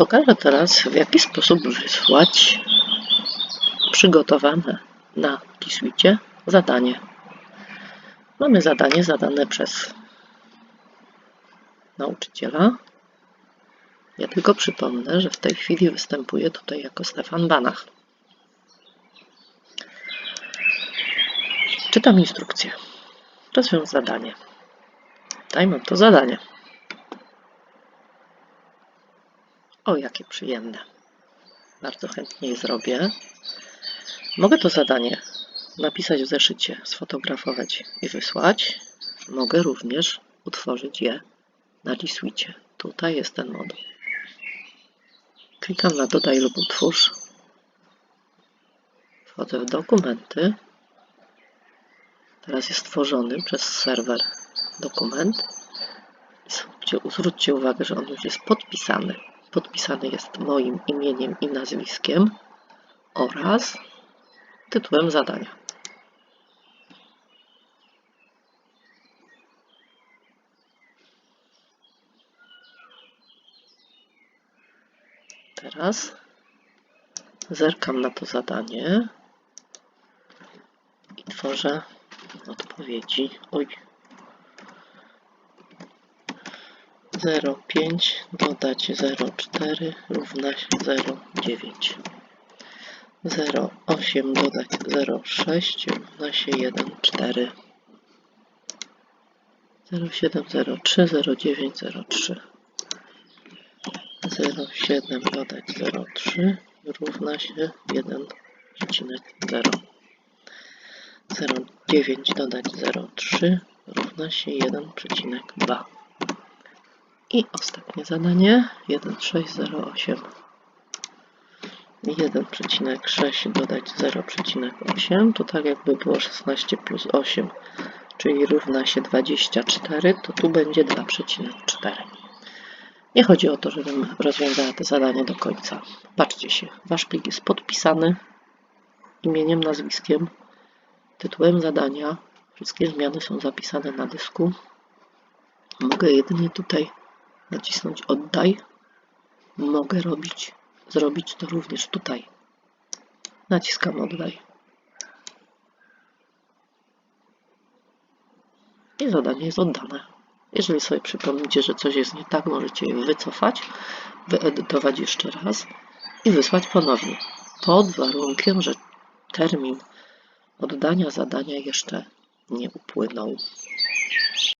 Pokażę teraz, w jaki sposób wysłać przygotowane na Kiswicie zadanie. Mamy zadanie zadane przez nauczyciela. Ja tylko przypomnę, że w tej chwili występuję tutaj jako Stefan Banach. Czytam instrukcję. Rozwiąż zadanie. Daj mam to zadanie. O, jakie przyjemne. Bardzo chętnie je zrobię. Mogę to zadanie napisać w zeszycie, sfotografować i wysłać. Mogę również utworzyć je na Liswicie. Tutaj jest ten moduł. Klikam na dodaj lub utwórz. Wchodzę w dokumenty. Teraz jest tworzony przez serwer dokument. Zwróćcie uwagę, że on już jest podpisany. Podpisany jest moim imieniem i nazwiskiem oraz tytułem zadania. Teraz zerkam na to zadanie i tworzę odpowiedzi. Oj. 0,5 dodać 0,4 równa się 0,9. 0,8 dodać 0,6 równa się 1,4. 0,7, 0,3, 0,9, 0,3. 0,7 dodać 0,3 równa się 1,0. 0,9 dodać 0,3 równa się 1,2. I ostatnie zadanie 1,608. 1,6 dodać 0,8 to tak jakby było 16 plus 8, czyli równa się 24, to tu będzie 2,4. Nie chodzi o to, żebym rozwiązała to zadanie do końca. Patrzcie się, wasz plik jest podpisany imieniem, nazwiskiem, tytułem zadania. Wszystkie zmiany są zapisane na dysku. Mogę jedynie tutaj nacisnąć oddaj. Mogę robić, zrobić to również tutaj. Naciskam oddaj. I zadanie jest oddane. Jeżeli sobie przypomnicie, że coś jest nie tak, możecie je wycofać, wyedytować jeszcze raz i wysłać ponownie. Pod warunkiem, że termin oddania zadania jeszcze nie upłynął.